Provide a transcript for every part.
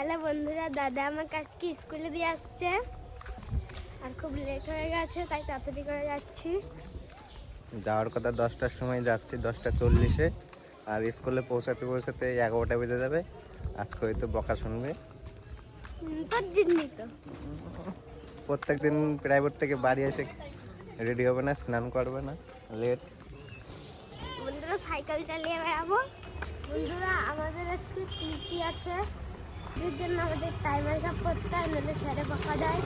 Hello বন্ধুরা দাদা আমাকে আজকে স্কুলে দিয়ে আসছে। আর খুব লেট হয়ে গেছে তাই তাড়াতাড়ি করে যাচ্ছি। যাওয়ার কথা দশটার সময় যাচ্ছি দশটা চল্লিশে। আর স্কুলে পৌঁছাতে পৌঁছাতে এগারোটা বেজে যাবে। আজকে হয়তো বকা শুনবে। প্রত্যেক দিন প্রাইভেট থেকে বাড়ি এসে রেডি হবে না স্নান করবে না লেট বন্ধুরা সাইকেল চালিয়ে বেড়াবো। বন্ধুরা আমাদের আজকে টিটি আছে। জন্য আমাদের টাইমার সব করতে হয় নাহলে স্যারে বকা দেয়।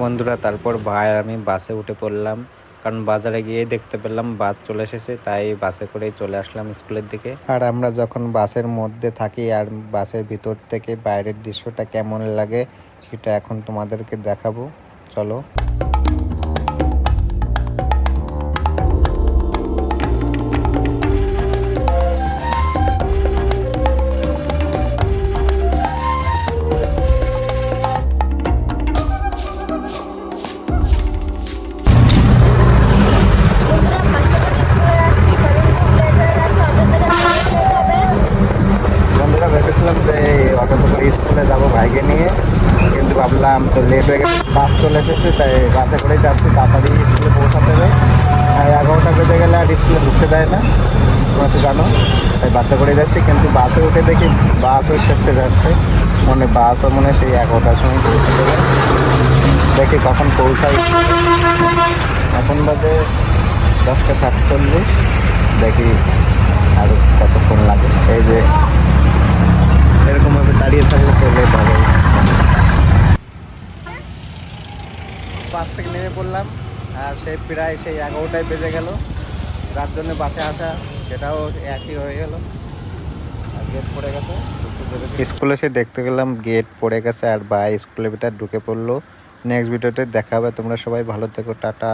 বন্ধুরা তারপর ভাই আর আমি বাসে উঠে পড়লাম। কারণ বাজারে গিয়ে দেখতে পেলাম বাস চলে এসেছে তাই বাসে করেই চলে আসলাম স্কুলের দিকে। আর আমরা যখন বাসের মধ্যে থাকি আর বাসের ভিতর থেকে বাইরের দৃশ্যটা কেমন লাগে সেটা এখন তোমাদেরকে দেখাবো। চলো। স্কুলে যাব ভাইকে নিয়ে। কিন্তু ভাবলাম তো লেট হয়ে গেছে বাস চলে এসেছে, তাই বাসে করেই যাচ্ছি, তাড়াতাড়ি স্কুলে পৌঁছাতে হবে। এগারোটা বেজে গেলে আর স্কুলে ঢুকতে দেয় না, তোমরা তো জানো। তাই বাসে করে যাচ্ছি, কিন্তু বাসে উঠে দেখি বাস ওই চেষ্টা যাচ্ছে। মনে বাসও মনে সেই এগারোটার সময় পৌঁছে দেবে দেখি কখন পৌঁছাই। এখন বাজে দশটা সাতচল্লিশ। দেখি আর কতক্ষণ লাগে। এই যে এরকম ভাবে দাঁড়িয়ে থাকলে তো লেট হবে পড়লাম আর সে প্রায় সেই এগারোটায় বেজে গেল। যার জন্য বাসে আসা, সেটাও একই হয়ে গেল। গেট পড়ে গেছে স্কুলে সে দেখতে গেলাম গেট পড়ে গেছে, আর বা স্কুলের ভিতর ঢুকে পড়ল। নেক্সট ভিডিওতে দেখা হবে, তোমরা সবাই ভালো থেকো, টাটা।